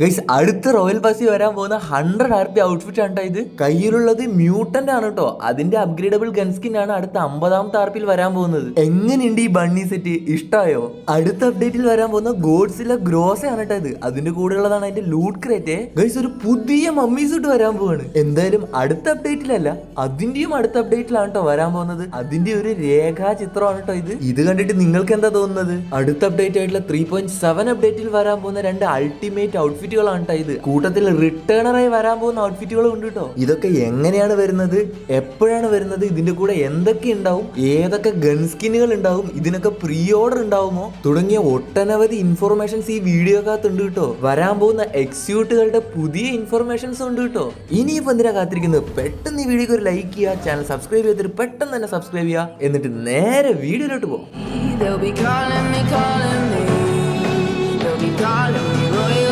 Guys അടുത്ത royal ബസ്സിൽ വരാൻ പോകുന്ന ഹൺഡ്രഡ് ആർ പി ഔട്ട്ഫിറ്റ് ആണ് ഇത്. കയ്യിലുള്ളത് മ്യൂട്ടന്റ് ആണ് കേട്ടോ അതിന്റെ അപ്ഗ്രേഡബിൾ ഗൺസ്കിൻ ആണ് അടുത്ത അമ്പതാമത്തെ ആർ പിയിൽ വരാൻ പോകുന്നത്. എങ്ങനെയുണ്ട് ഈ ബണ്ണി സെറ്റ് ഇഷ്ടമായോ അടുത്ത അപ്ഡേറ്റിൽ വരാൻ പോകുന്ന ഗോഡ്സിലെ ഗ്രോസ ആണ് കേട്ടോ ഇത്. അതിന്റെ കൂടെ ഉള്ളതാണ് അതിന്റെ ലൂട്ട് ക്രേറ്റ് ഗൈസ് ഒരു പുതിയ മമ്മി സൂട്ട് വരാൻ പോവാണ്. എന്തായാലും അടുത്ത അപ്ഡേറ്റിലല്ല അതിന്റെയും അടുത്ത അപ്ഡേറ്റിലാണ് കേട്ടോ വരാൻ പോകുന്നത്. അതിന്റെ ഒരു രേഖാചിത്രമാണ് കേട്ടോ ഇത്. ഇത് കണ്ടിട്ട് നിങ്ങൾക്ക് എന്താ തോന്നുന്നത്? അടുത്ത അപ്ഡേറ്റ് ആയിട്ടുള്ള ത്രീ പോയിന്റ് സെവൻ അപ്ഡേറ്റിൽ വരാൻ പോകുന്ന രണ്ട് അൾട്ടിമേറ്റ് ഔട്ട്ഫിറ്റുകളാണ് ഇത്. കൂട്ടത്തിൽ റിട്ടേണറായി വരാൻ പോകുന്ന ഔട്ട്ഫിറ്റുകളും ഉണ്ട് കേട്ടോ ഇതൊക്കെ എങ്ങനെയാണ് വരുന്നത്? എപ്പോഴാണ് വരുന്നത്? ഇതിന്റെ കൂടെ എന്തൊക്കെ ഉണ്ടാവും? ഏതൊക്കെ ഗൺ സ്കിന്നുകൾ ഉണ്ടാവും? ഇതിനൊക്കെ പ്രീ ഓർഡർ ഉണ്ടാവുമോ? തുടങ്ങിയ ഒട്ടനവധി ഇൻഫോർമേഷൻസ് ഈ വീഡിയോക്കകത്ത് ഉണ്ട് കേട്ടോ വരാൻ പോകുന്ന എക്സ്യൂട്ടുകളുടെ പുതിയ ഇൻഫോർമേഷൻസ് ഉണ്ട് കേട്ടോ ഇനിയിപ്പോ എന്തിനാ കാത്തിരിക്കുന്നത്? പെട്ടെന്ന് ഈ വീഡിയോക്ക് ഒരു ലൈക്ക് ചെയ്യുക ചാനൽ സബ്സ്ക്രൈബ് ചെയ്തിട്ട് പെട്ടെന്ന് തന്നെ സബ്സ്ക്രൈബ് ചെയ്യുക. എന്നിട്ട് നേരെ വീഡിയോയിലോട്ട് പോകും They'll be calling me, calling me. They'll be calling me royalty.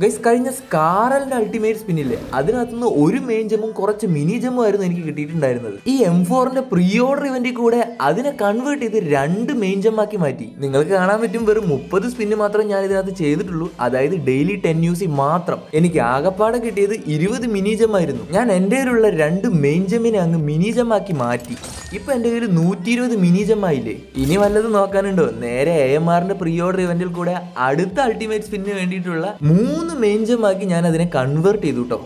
Guys കഴിഞ്ഞ സ്കാറലിന്റെ അൾട്ടിമേറ്റ് സ്പിന്നില്ലേ അതിനകത്തുനിന്ന് ഒരു മെയിൻ ജമ്മും കുറച്ച് മിനി ജമ്മും ആയിരുന്നു എനിക്ക് കിട്ടിയിട്ടുണ്ടായിരുന്നത്. ഈ എം ഫോറിന്റെ പ്രീ ഓർഡർ ഇവന്റിൽ കൂടെ അതിനെ കൺവേർട്ട് ചെയ്ത് രണ്ട് മെയിൻ ജമ്മാക്കി മാറ്റി. നിങ്ങൾക്ക് കാണാൻ പറ്റും വെറും മുപ്പത് സ്പിന്ന് മാത്രമേ ഞാൻ ഇതിനകത്ത് ചെയ്തിട്ടുള്ളൂ. അതായത് ഡെയിലി ടെൻ യൂസി മാത്രം. എനിക്ക് ആകപ്പാടെ കിട്ടിയത് ഇരുപത് മിനി ജമ്മായിരുന്നു ഞാൻ എന്റെ കയ്യിലുള്ള രണ്ട് മെയിൻ ജമ്മിനെ അങ്ങ് മിനി ജമ്മാക്കി മാറ്റി. ഇപ്പൊ എന്റെ കയ്യിൽ നൂറ്റി ഇരുപത് മിനി ജമ്മായില്ലേ ഇനി വല്ലത് നോക്കാനുണ്ടോ? നേരെ എ എം ആറിന്റെ പ്രീ ഓർഡർ ഇവന്റിൽ കൂടെ അടുത്ത അൾട്ടിമേറ്റ് സ്പിന്നിന് വേണ്ടിയിട്ടുള്ള മൂന്ന് ജം ആക്കി ഞാൻ അതിനെ കൺവേർട്ട് ചെയ്തു കേട്ടോ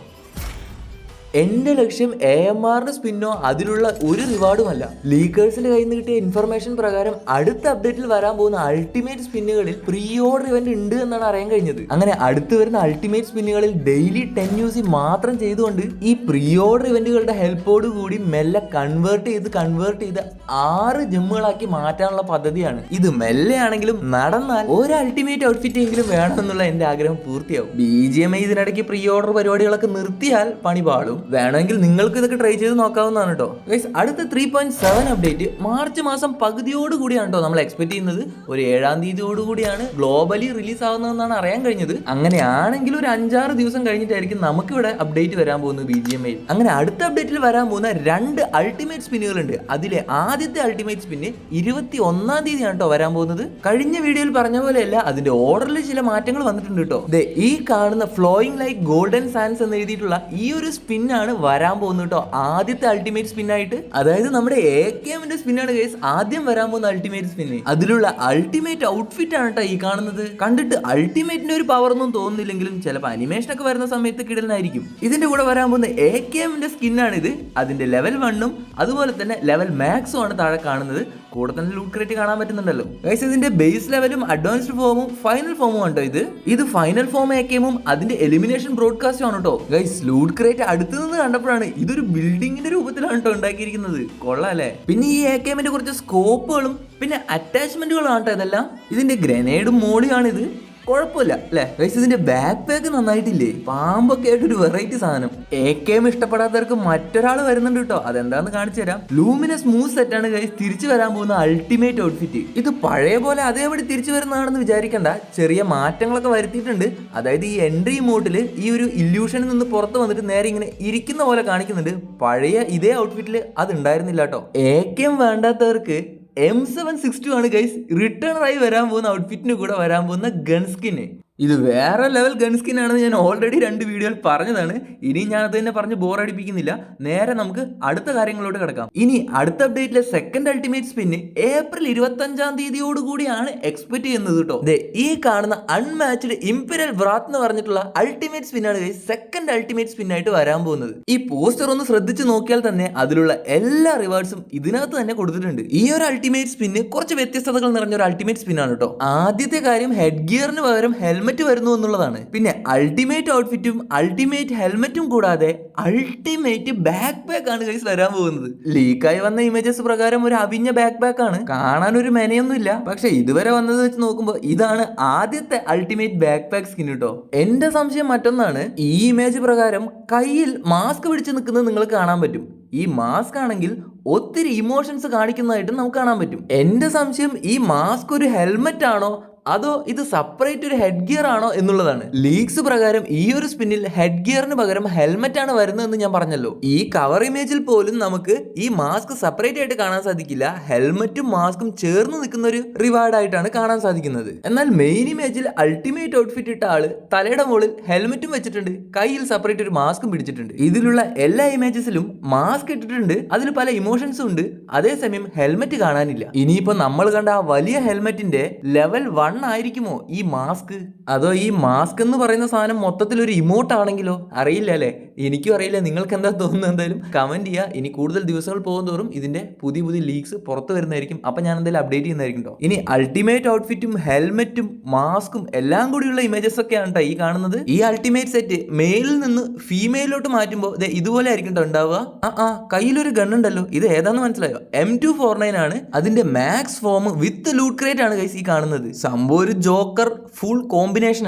എന്റെ ലക്ഷ്യം എ എം ആറിന് സ്പിന്നോ അതിലുള്ള ഒരു റിവാർഡുമല്ല ലീക്കേഴ്സിന്റെ കയ്യിൽ നിന്ന് കിട്ടിയ ഇൻഫർമേഷൻ പ്രകാരം അടുത്ത അപ്ഡേറ്റിൽ വരാൻ പോകുന്ന അൾട്ടിമേറ്റ് സ്പിന്നുകളിൽ പ്രീ ഓർഡർ ഇവന്റ് ഉണ്ട് എന്നാണ് അറിയാൻ കഴിഞ്ഞത്. അങ്ങനെ അടുത്ത് വരുന്ന അൾട്ടിമേറ്റ് സ്പിന്നുകളിൽ ഡെയിലി ടെൻ യൂസി മാത്രം ചെയ്തുകൊണ്ട് ഈ പ്രീ ഓർഡർ ഇവന്റുകളുടെ ഹെൽപ്പോട് കൂടി മെല്ലെ കൺവേർട്ട് ചെയ്ത് കൺവേർട്ട് ചെയ്ത് ആറ് ജിമ്മുകളാക്കി മാറ്റാനുള്ള പദ്ധതിയാണ്. ഇത് മെല്ലെയാണെങ്കിലും നടന്നാൽ ഒരു അൾട്ടിമേറ്റ് ഔട്ട്ഫിറ്റ് എങ്കിലും വേണമെന്നുള്ള എന്റെ ആഗ്രഹം പൂർത്തിയാവും. ബി ജി എം ഐ ഇതിനിടയ്ക്ക് പ്രീ ഓർഡർ പരിപാടികളൊക്കെ നിർത്തിയാൽ പണി പാളും. വേണമെങ്കിൽ നിങ്ങൾക്ക് ഇതൊക്കെ ട്രൈ ചെയ്ത് നോക്കാവുന്നതാണ് കേട്ടോ ഗൈസ് അടുത്ത three point seven update March മാസം പകുതിയോട് കൂടിയാണ് കേട്ടോ നമ്മൾ എക്സ്പെക്ട് ചെയ്യുന്നത്. ഒരു ഏഴാം തീയതിയോട് കൂടിയാണ് ഗ്ലോബലി റിലീസ് ആവുന്നതെന്നാണ് അറിയാൻ കഴിഞ്ഞത്. അങ്ങനെയാണെങ്കിൽ ഒരു അഞ്ചാറ് ദിവസം കഴിഞ്ഞിട്ടായിരിക്കും നമുക്ക് ഇവിടെ അപ്ഡേറ്റ് വരാൻ പോകുന്നത് ബി ജി എം ഐ അങ്ങനെ അടുത്ത അപ്ഡേറ്റിൽ വരാൻ പോകുന്ന രണ്ട് അൾട്ടിമേറ്റ് സ്പിന്നുകൾ ഉണ്ട് അതിലെ ആദ്യത്തെ അൾട്ടിമേറ്റ് സ്പിന്ന് ഇരുപത്തി ഒന്നാം തീയതിയാണ് കേട്ടോ വരാൻ പോകുന്നത്. കഴിഞ്ഞ വീഡിയോയിൽ പറഞ്ഞ പോലെയല്ല അതിന്റെ ഓർഡറിൽ ചില മാറ്റങ്ങൾ വന്നിട്ടുണ്ട് കേട്ടോ ഈ കാണുന്ന ഫ്ലോയിങ് ലൈക്ക് ഗോൾഡൻ സാൻസ് എന്ന് എഴുതിയിട്ടുള്ള ഈ ഒരു സ്പിന്നാണ് വരാൻ പോകുന്നത് കേട്ടോ. ആദ്യത്തെ അൾട്ടിമേറ്റ് സ്പിന്നായിട്ട് അതായത് നമ്മുടെ എ കെ എമ്മിന്റെ സ്പിന്നാണ് കേസ് ആദ്യം വരാൻ പോകുന്ന അൾട്ടിമേറ്റ് സ്പിന്ന് അതിലുള്ള അൾട്ടിമേറ്റ് ഔട്ട്ഫിറ്റ് ആണ് കേട്ടോ ഈ കാണുന്നത്. കണ്ടിട്ട് അൾട്ടിമേറ്റിന്റെ ഒരു പവർ ഒന്നും തോന്നുന്നില്ലെങ്കിലും ചിലപ്പോൾ അനിമേഷൻ ഒക്കെ വരുന്ന സമയത്ത് കിടലായിരിക്കും ഇതിന്റെ കൂടെ വരാൻ പോകുന്ന എ കെ എമ്മിന്റെ സ്കിന്നാണ് ഇത് അതിന്റെ ലെവൽ വണ്ണും അതുപോലെ തന്നെ ലെവൽ മാക്സും ആണ് താഴെ കാണുന്നത്. കൂടെ തന്നെ ലൂട്ട് ക്രേറ്റ് കാണാൻ പറ്റുന്നുണ്ടല്ലോ. ഗൈസ് ഇതിന്റെ ബേസ് ലെവലും അഡ്വാൻസ്ഡ് ഫോമും ഫൈനൽ ഫോമും ഉണ്ടോ ഇത്? ഇത് ഫൈനൽ ഫോം ആക്കിയും അതിന്റെ എലിമിനേഷൻ ബ്രോഡ്കാസ്റ്റും ആണ് കേട്ടോ ഗൈസ് ലൂട്ട് ക്രേറ്റ് അടുത്ത് നിന്ന് കണ്ടപ്പോഴാണ് ഇതൊരു ബിൽഡിങ്ങിന്റെ രൂപത്തിലാണ് കേട്ടോ ഉണ്ടാക്കിയിരിക്കുന്നത്. കൊള്ളാം അല്ലേ? പിന്നെ ഈ ഏക്കേമിന്റെ കുറച്ച് സ്കോപ്പുകളും പിന്നെ അറ്റാച്ച്മെന്റുകളാണ് കേട്ടോ ഇതെല്ലാം. ഇതിന്റെ ഗ്രനേഡും മോളിയാണ് ഇത് കുഴപ്പമില്ല. അല്ലേ? ഗൈസ് ഇതിന്റെ ബാക്ക് പാക്ക് നന്നായിട്ടില്ലേ? പാമ്പൊക്കെ ആയിട്ട് ഒരു വെറൈറ്റി സാധനം. എ കെ എം ഇഷ്ടപ്പെടാത്തവർക്ക് മറ്റൊരാൾ വരുന്നുണ്ട് കേട്ടോ അതെന്താന്ന് കാണിച്ചു തരാം. ലൂമിനസ് മൂവ് സെറ്റ് ആണ് ഗൈസ് തിരിച്ചു വരാൻ പോകുന്ന അൾട്ടിമേറ്റ് ഔട്ട്ഫിറ്റ് ഇത് പഴയ പോലെ അതേപടി തിരിച്ചു വരുന്നതാണെന്ന് വിചാരിക്കണ്ട. ചെറിയ മാറ്റങ്ങളൊക്കെ വരുത്തിയിട്ടുണ്ട്. അതായത് ഈ എൻട്രി മോട്ടിൽ ഈ ഒരു ഇല്യൂഷനിൽ നിന്ന് പുറത്ത് വന്നിട്ട് നേരെ ഇങ്ങനെ ഇരിക്കുന്ന പോലെ കാണിക്കുന്നുണ്ട്. പഴയ ഇതേ ഔട്ട്ഫിറ്റിൽ അത് ഉണ്ടായിരുന്നില്ല കേട്ടോ എ കെ എം വേണ്ടാത്തവർക്ക് എം സെവൻ സിക്സ് ടു ആണ് ഗൈസ് റിട്ടേൺ ആയി വരാൻ പോകുന്ന ഔട്ട്ഫിറ്റിന് കൂടെ വരാൻ പോകുന്ന ഗൺ സ്കിന് ഇത് വേറെ ലെവൽ ഗൺ സ്കിൻ ആണെന്ന് ഞാൻ ഓൾറെഡി രണ്ട് വീഡിയോയിൽ പറഞ്ഞതാണ്. ഇനി ഞാൻ അത് തന്നെ പറഞ്ഞ് ബോർ അടിപ്പിക്കുന്നില്ല. നേരെ നമുക്ക് അടുത്ത കാര്യങ്ങളോട് കിടക്കാം. ഇനി അടുത്ത അപ്ഡേറ്റിലെ സെക്കൻഡ് അൾട്ടിമേറ്റ് സ്പിന്ന് ഏപ്രിൽ ഇരുപത്തി അഞ്ചാം തീയതിയോട് കൂടിയാണ് എക്സ്പെക്ട് ചെയ്യുന്നത് കേട്ടോ ദേ ഈ കാണുന്ന അൺമാച്ച്ഡ് ഇംപീരിയൽ വ്രാത്ത് എന്ന് പറഞ്ഞിട്ടുള്ള അൾട്ടിമേറ്റ് സ്പിന്നാണ് സെക്കൻഡ് അൾട്ടിമേറ്റ് സ്പിൻ ആയിട്ട് വരാൻ പോകുന്നത്. ഈ പോസ്റ്റർ ഒന്ന് ശ്രദ്ധിച്ച് നോക്കിയാൽ തന്നെ അതിലുള്ള എല്ലാ റിവാർഡ്സും ഇതിനകത്ത് തന്നെ കൊടുത്തിട്ടുണ്ട്. ഈ ഒരു അൾട്ടിമേറ്റ് സ്പിന്ന് കുറച്ച് വ്യത്യസ്തതകൾ നിറഞ്ഞ ഒരു അൾട്ടിമേറ്റ് സ്പിന്നാണ് കേട്ടോ ആദ്യത്തെ കാര്യം ഹെഡ് ഗിയറിന് പകരം ഹെൽമെറ്റ് വരുന്നു എന്നുള്ളതാണ്. പിന്നെ അൾട്ടിമേറ്റ് ഔട്ട്ഫിറ്റും അൾട്ടിമേറ്റ് ഹെൽമെറ്റും കൂടാതെ അൾട്ടിമേറ്റ് ബാക്ക് പാക്ക് ആണ് കൈസ് വരാൻ പോകുന്നത്. ലീക്കായി വന്ന ഇമേജസ് പ്രകാരം ഒരു അവിഞ്ഞ ബാക്ക് പാക്ക് ആണ്. കാണാൻ ഒരു മെനയൊന്നുമില്ല. പക്ഷെ ഇതുവരെ വന്നത് വെച്ച് നോക്കുമ്പോൾ ഇതാണ് ആദ്യത്തെ അൾട്ടിമേറ്റ് ബാക്ക് പാക്ക് സ്കിൻ കേട്ടോ എന്റെ സംശയം മറ്റൊന്നാണ് ഈ ഇമേജ് പ്രകാരം കയ്യിൽ മാസ്ക് പിടിച്ച് നിൽക്കുന്നത് നിങ്ങൾ കാണാൻ പറ്റും. ഈ മാസ്ക് ആണെങ്കിൽ ഒത്തിരി ഇമോഷൻസ് കാണിക്കുന്നതായിട്ട് നമുക്ക് കാണാൻ പറ്റും. എന്റെ സംശയം ഈ മാസ്ക് ഒരു ഹെൽമെറ്റ് ആണോ അതോ ഇത് സെപ്പറേറ്റ് ഒരു ഹെഡ് ഗിയർ ആണോ എന്നുള്ളതാണ്. ലീഗ്സ് പ്രകാരം ഈ ഒരു സ്പിന്നിൽ ഹെഡ് ഗിയറിന് പകരം ഹെൽമെറ്റ് ആണ് വരുന്നതെന്ന് ഞാൻ പറഞ്ഞല്ലോ. ഈ കവർ ഇമേജിൽ പോലും നമുക്ക് ഈ മാസ്ക് സെപ്പറേറ്റ് ആയിട്ട് കാണാൻ സാധിക്കില്ല. ഹെൽമെറ്റും മാസ്കും ചേർന്ന് നിൽക്കുന്ന ഒരു റിവാർഡ് ആയിട്ടാണ് കാണാൻ സാധിക്കുന്നത്. എന്നാൽ മെയിൻ ഇമേജിൽ അൾട്ടിമേറ്റ് ഔട്ട്ഫിറ്റ് ഇട്ട ആൾ തലയുടെ മുകളിൽ ഹെൽമെറ്റും വെച്ചിട്ടുണ്ട്. കയ്യിൽ സെപ്പറേറ്റ് ഒരു മാസ്കും പിടിച്ചിട്ടുണ്ട്. ഇതിലുള്ള എല്ലാ ഇമേജസിലും മാസ്ക് ഇട്ടിട്ടുണ്ട്. അതിൽ പല ഇമോഷൻസും ഉണ്ട്. അതേസമയം ഹെൽമെറ്റ് കാണാനില്ല. ഇനിയിപ്പോ നമ്മൾ കണ്ട ആ വലിയ ഹെൽമെറ്റിന്റെ ലെവൽ വൺ ആയിരിക്കുമോ ഈ മാസ്ക്? അതോ ഈ മാസ്ക് എന്ന് പറയുന്ന സാധനം മൊത്തത്തിൽ ഒരു ഇമോട്ട് ആണെങ്കിലോ? അറിയില്ല അല്ലേ? എനിക്കും അറിയില്ല. നിങ്ങൾക്ക് എന്താ തോന്നുന്നത് എന്തായാലും കമന്റ് ചെയ്യുക ഇനി കൂടുതൽ ദിവസങ്ങൾ പോകുന്നതോറും ഇതിന്റെ പുതിയ പുതിയ ലീക്സ് പുറത്തു വരുന്നതായിരിക്കും. അപ്പൊ ഞാൻ എന്തായാലും അപ്ഡേറ്റ് ചെയ്യുന്നതായിരിക്കും കേട്ടോ ഇനി അൾട്ടിമേറ്റ് ഔട്ട്ഫിറ്റും ഹെൽമെറ്റും മാസ്കും എല്ലാം കൂടിയുള്ള ഇമേജസ് ഒക്കെയാണ് കേട്ടോ ഈ കാണുന്നത്. ഈ അൾട്ടിമേറ്റ് സെറ്റ് മെയിലിൽ നിന്ന് ഫീമെയിലോട്ട് മാറ്റുമ്പോൾ ദേ ഇതുപോലെ ആയിരിക്കും കേട്ടോ ഉണ്ടാവുക. ആ ആ കയ്യിലൊരു ഗൺ ഉണ്ടല്ലോ. ഇത് ഏതാണെന്ന് മനസ്സിലായോ? എം ടു ഫോർ നയൻ ആണ്. അതിന്റെ max form with loot crate ആണ് ഗൈസ് ഈ കാണുന്നത്. സംഭവം ഒരു ജോക്കർ ഫുൾ കോമ്പിനേഷൻ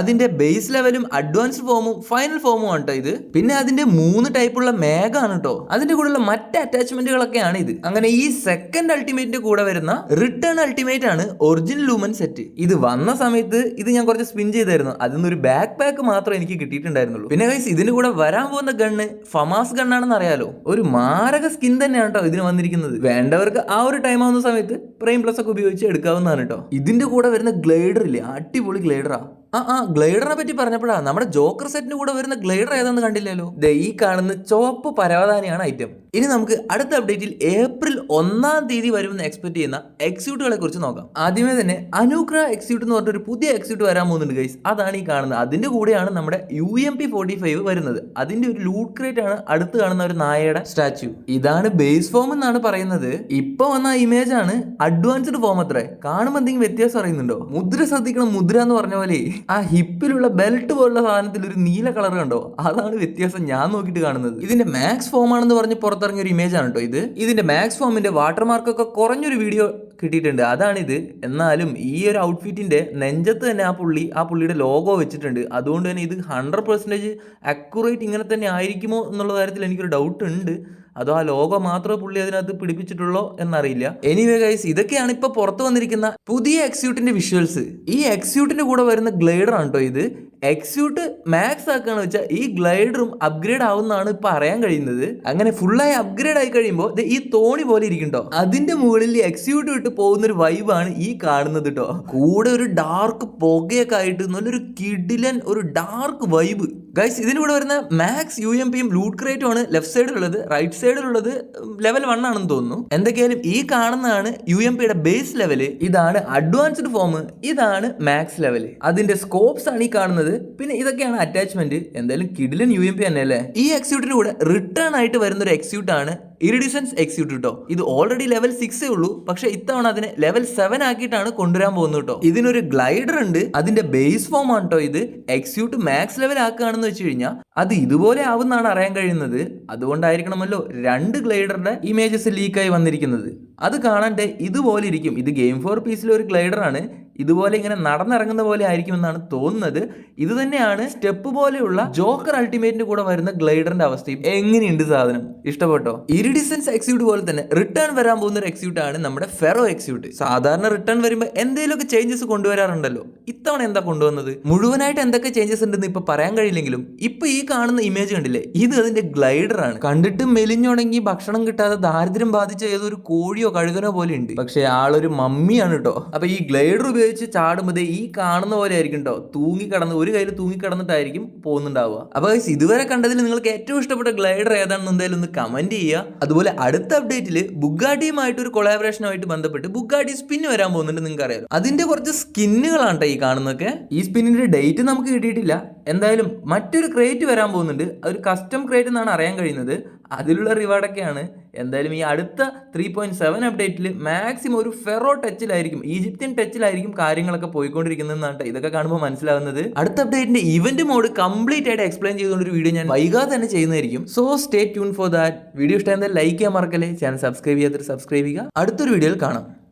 അതിന്റെ ബേസ് ലെവലും അഡ്വാൻസ്ഡ് ഫോമും ഫൈനൽ ഫോമും ആണ് ഇത്. പിന്നെ അതിന്റെ മൂന്ന് ടൈപ്പുള്ള മേഘ ആണ് കേട്ടോ അതിന്റെ കൂടെയുള്ള മറ്റ് അറ്റാച്ച്മെന്റുകളൊക്കെയാണ് ഇത്. അങ്ങനെ ഈ സെക്കൻഡ് അൾട്ടിമേറ്റിന്റെ കൂടെ വരുന്ന റിട്ടേൺ അൾട്ടിമേറ്റ് ആണ് ഒറിജിനൽ ലൂമൻ സെറ്റ് ഇത് വന്ന സമയത്ത് ഇത് ഞാൻ കുറച്ച് സ്പിൻ ചെയ്തായിരുന്നു. അതിൽ ഒരു ബാക്ക് പാക്ക് മാത്രമേ എനിക്ക് കിട്ടിയിട്ടുണ്ടായിരുന്നുള്ളൂ. പിന്നെ ഗൈസ് ഇതിന്റെ കൂടെ വരാൻ പോകുന്ന ഗണ്ണ് ഫമാസ് ഗണ്ണാണെന്ന് അറിയാലോ? ഒരു മാരക സ്കിൻ തന്നെയാണ് കേട്ടോ ഇതിന് വന്നിരിക്കുന്നത്. വേണ്ടവർക്ക് ആ ഒരു ടൈം ആവുന്ന സമയത്ത് പ്രൈം പ്ലസ് ഒക്കെ ഉപയോഗിച്ച് എടുക്കാവുന്നതാണ് കേട്ടോ ഇതിന്റെ കൂടെ വരുന്ന ഗ്ലൈഡർ ഇല്ലേ? അടിപൊളി ഗ്ലൈഡറാ ആ ആ ഗ്ലൈഡറിനെ പറ്റി പറഞ്ഞപ്പോഴാണ് നമ്മുടെ ജോക്കർ സെറ്റിന് കൂടെ വരുന്ന ഗ്ലൈഡർ ഏതാണെന്ന് കണ്ടില്ലല്ലോ? ദേ ഈ കാണുന്ന ചുവപ്പ് പരവതാനിയാണ് ഐറ്റം. ഇനി നമുക്ക് അടുത്ത അപ്ഡേറ്റിൽ ഏപ്രിൽ ഒന്നാം തീയതി വരുമെന്ന് എക്സ്പെക്ട് ചെയ്യുന്ന എക്സ്യൂട്ടുകളെ കുറിച്ച് നോക്കാം. ആദ്യമേ തന്നെ അനുഗ്ര എക്സ്യൂട്ട് എന്ന് പറഞ്ഞൊരു പുതിയ എക്സ്യൂട്ട് വരാൻ പോകുന്നുണ്ട് ഗൈസ് അതാണ് ഈ കാണുന്നത്. അതിന്റെ കൂടെയാണ് നമ്മുടെ U M P forty five വരുന്നത്. അതിന്റെ ഒരു ലൂട്ട് ക്രേറ്റ് ആണ് അടുത്ത് കാണുന്ന ഒരു നായയുടെ സ്റ്റാച്യു ഇതാണ് ബേസ് ഫോം എന്നാണ് പറയുന്നത്. ഇപ്പൊ വന്ന ഇമേജ് ആണ് അഡ്വാൻസ്ഡ് ഫോം അത്ര. കാണുമ്പോൾ എന്തെങ്കിലും വ്യത്യാസം അറിയുന്നുണ്ടോ? മുദ്ര ശ്രദ്ധിക്കണം. മുദ്ര എന്ന് പറഞ്ഞ പോലെ ആ ഹിപ്പിലുള്ള ബെൽറ്റ് പോലുള്ള സാധനത്തിൽ ഒരു നീല കളർ കണ്ടോ? അതാണ് വ്യത്യാസം ഞാൻ നോക്കിയിട്ട് കാണുന്നത്. ഇതിന്റെ മാക്സ് ഫോം ആണെന്ന് പറഞ്ഞ് പുറത്തിറങ്ങിയ ഒരു ആണ് കേട്ടോ ഇത്. ഇതിന്റെ മാക്സ് ഫോമിന്റെ വാട്ടർമാർക്ക് ഒക്കെ കുറഞ്ഞൊരു വീഡിയോ കിട്ടിയിട്ടുണ്ട്. അതാണിത്. എന്നാലും ഈ ഒരു ഔട്ട്ഫിറ്റിന്റെ നെഞ്ചത്ത് തന്നെ ആ പുള്ളി ആ പുള്ളിയുടെ ലോഗോ വെച്ചിട്ടുണ്ട്. അതുകൊണ്ട് തന്നെ ഇത് ഹൺഡ്രഡ് പെർസെന്റേജ് അക്യുറേറ്റ് ഇങ്ങനെ തന്നെ ആയിരിക്കുമോ എന്നുള്ള കാര്യത്തിൽ എനിക്കൊരു ഡൗട്ട് ഉണ്ട്. അതോ ആ ലോഗോ മാത്രമേ പുള്ളി അതിനകത്ത് പിടിപ്പിച്ചിട്ടുള്ളോ എന്നറിയില്ല. എനിവേ ഗൈസ് ഇതൊക്കെയാണ് ഇപ്പോൾ പുറത്തു വന്നിരിക്കുന്ന പുതിയ എക്സ്യൂട്ടിന്റെ വിഷ്വൽസ് ഈ എക്സ്യൂട്ടിന്റെ കൂടെ വരുന്ന ഗ്ലൈഡർ ആണ് കേട്ടോ ഇത്. എക്സ്യൂട്ട് മാക്സ് ആക്കുകയാണ് വെച്ചാൽ ഈ ഗ്ലൈഡറും അപ്ഗ്രേഡ് ആവുന്നതാണ് ഇപ്പൊ അറിയാൻ കഴിയുന്നത്. അങ്ങനെ ഫുള്ളായി അപ്ഗ്രേഡ് ആയി കഴിയുമ്പോൾ ഈ തോണി പോലെ ഇരിക്കുന്നുണ്ടോ അതിന്റെ മുകളിൽ എക്സ്യൂട്ട് വിട്ട് പോകുന്ന ഒരു വൈബാണ് ഈ കാണുന്നത് കേട്ടോ കൂടെ ഒരു ഡാർക്ക് പുകയൊക്കെ ആയിട്ട് നല്ലൊരു കിഡിലൻ ഒരു ഡാർക്ക് വൈബ് ഗൈസ് ഇതിന് കൂടെ വരുന്ന മാക്സ് യു എം പിയും ലൂട്ട് ക്രേറ്റും ആണ് ലെഫ്റ്റ് സൈഡിലുള്ളത് റൈറ്റ് സൈഡിലുള്ളത് ലെവൽ വൺ ആണെന്ന് തോന്നുന്നു. എന്തൊക്കെയാലും ഈ കാണുന്നതാണ് യു എം പിയുടെ ബേസ് ലെവൽ ഇതാണ് അഡ്വാൻസ്ഡ് ഫോം ഇതാണ് മാക്സ് ലെവൽ അതിന്റെ സ്കോപ്സ് ആണ് ഈ കാണുന്നത്. പിന്നെ ഇതൊക്കെയാണ് അറ്റാച്ച്മെന്റ് എന്തായാലും കിഡിലൻ യു എം പി തന്നെ അല്ലേ ഈ എക്സ്യൂട്ടിന് കൂടെ റിട്ടേൺ ആയിട്ട് വരുന്ന ഒരു എക്സ്യൂട്ട് ആണ് ഇറിഡിസൻസ് എക്സ്യൂട്ട് കേട്ടോ ഇത് ഓൾറെഡി ലെവൽ സിക്സേ ഉള്ളൂ. പക്ഷെ ഇത്തവണ അതിനെ ലെവൽ സെവൻ ആക്കിയിട്ടാണ് കൊണ്ടുവരാൻ പോകുന്നത് കേട്ടോ ഇതിനൊരു ഗ്ലൈഡർ ഉണ്ട്. അതിന്റെ ബേസ് ഫോം ആണ് കേട്ടോ ഇത്. എക്സിക്യൂട്ട് മാക്സ് ലെവൽ ആക്കുകയാണെന്ന് വെച്ച് കഴിഞ്ഞാൽ അത് ഇതുപോലെ ആവുമെന്നാണ് അറിയാൻ കഴിയുന്നത്. അതുകൊണ്ടായിരിക്കണമല്ലോ രണ്ട് ഗ്ലൈഡറുടെ ഇമേജസ് ലീക്കായി വന്നിരിക്കുന്നത്. അത് കാണാണ്ട് ഇതുപോലെ ഇരിക്കും. ഇത് ഗെയിം ഫോർ പീസിലെ ഒരു ഗ്ലൈഡർ ആണ്. ഇതുപോലെ ഇങ്ങനെ നടന്നിറങ്ങുന്ന പോലെ ആയിരിക്കുമെന്നാണ് തോന്നുന്നത്. ഇത് തന്നെയാണ് സ്റ്റെപ്പ് പോലെയുള്ള ജോക്കർ അൾട്ടിമേറ്റിന്റെ കൂടെ വരുന്ന ഗ്ലൈഡറിന്റെ അവസ്ഥയും. എങ്ങനെയുണ്ട് സാധനം? ഇഷ്ടപ്പെട്ടോ? ഇരിഡിസൻസ് എക്സിക്യൂട്ട് പോലെ തന്നെ റിട്ടേൺ വരാൻ പോകുന്ന ഒരു എക്സിക്യൂട്ട് ആണ് നമ്മുടെ ഫെറോ എക്സിക്യൂട്ട് സാധാരണ റിട്ടേൺ വരുമ്പോൾ എന്തെങ്കിലുമൊക്കെ ചേഞ്ചസ് കൊണ്ടുവരാറുണ്ടല്ലോ. ഇത്തവണ എന്താ കൊണ്ടുവന്നത്? മുഴുവനായിട്ട് എന്തൊക്കെ ചേഞ്ചസ് ഉണ്ടെന്ന് ഇപ്പൊ പറയാൻ കഴിയില്ലെങ്കിലും ഇപ്പൊ ഈ കാണുന്ന ഇമേജ് കണ്ടില്ലേ? ഇത് അതിന്റെ ഗ്ലൈഡറാണ് കണ്ടിട്ട് മെലിഞ്ഞുണങ്ങി ഭക്ഷണം കിട്ടാതെ ദാരിദ്ര്യം ബാധിച്ച ഏതൊരു കോഴിയോ കഴുകനോ പോലെ ഉണ്ട്. പക്ഷെ ആളൊരു മമ്മിയാണ് കേട്ടോ അപ്പൊ ഈ ഗ്ലൈഡർ ചാടുമ്പോൾ ഈ കാണുന്ന പോലെ ആയിരിക്കും കേട്ടോ തൂങ്ങി കടന്ന് ഒരു കയ്യിൽ തൂങ്ങി കടന്നിട്ടായിരിക്കും പോകുന്നുണ്ടാവുക. അപ്പൊ guys, ഇതുവരെ കണ്ടതിൽ നിങ്ങൾക്ക് ഏറ്റവും ഇഷ്ടപ്പെട്ട ഗ്ലൈഡർ ഏതാണെന്ന് എന്തായാലും ഒന്ന് കമന്റ് ചെയ്യുക. അതുപോലെ അടുത്ത അപ്ഡേറ്റിൽ ബുഗാട്ടിയുമായിട്ട് ഒരു കൊളാബറേഷനുമായിട്ട് ബന്ധപ്പെട്ട് ബുഗാഡി സ്പിൻ വരാൻ പോകുന്നുണ്ട് നിങ്ങൾക്ക് അറിയാം അതിന്റെ കുറച്ച് സ്കിന്നുകളാണ് കേട്ടോ ഈ കാണുന്നതൊക്കെ. ഈ സ്പിന്നിന്റെ ഡേറ്റ് നമുക്ക് കിട്ടിയിട്ടില്ല. എന്തായാലും മറ്റൊരു ക്രേറ്റ് വരാൻ പോകുന്നുണ്ട്. ഒരു കസ്റ്റം ക്രേറ്റ് എന്നാണ് അറിയാൻ കഴിയുന്നത്. അതിലുള്ള റിവാർഡൊക്കെയാണ് എന്തായാലും ഈ അടുത്ത ത്രീ പോയിന്റ് സെവൻ അപ്ഡേറ്റിൽ മാക്സിമം ഒരു ഫെറോ ടച്ചിലായിരിക്കും ഈജിപ്തിയൻ ടച്ചിലായിരിക്കും കാര്യങ്ങളൊക്കെ പോയിക്കൊണ്ടിരിക്കുന്നതെന്നാണ് ഇതൊക്കെ കാണുമ്പോൾ മനസ്സിലാവുന്നത്. അടുത്ത അപ്ഡേറ്റിന്റെ ഇവന്റ് മോഡ് കംപ്ലീറ്റ് ആയിട്ട് എക്സ്പ്ലെയിൻ ചെയ്തുകൊണ്ട് ഒരു വീഡിയോ ഞാൻ വൈകാതെ തന്നെ ചെയ്യുന്നതായിരിക്കും. So stay tune for that video ഇഷ്ടം ലൈക്ക് ചെയ്യാൻ മറക്കല്ലേ. ചാനൽ സബ്സ്ക്രൈബ് ചെയ്യാത്തൊരു സബ്സ്ക്രൈബ് ചെയ്യുക. അടുത്തൊരു വീഡിയോയിൽ കാണാം.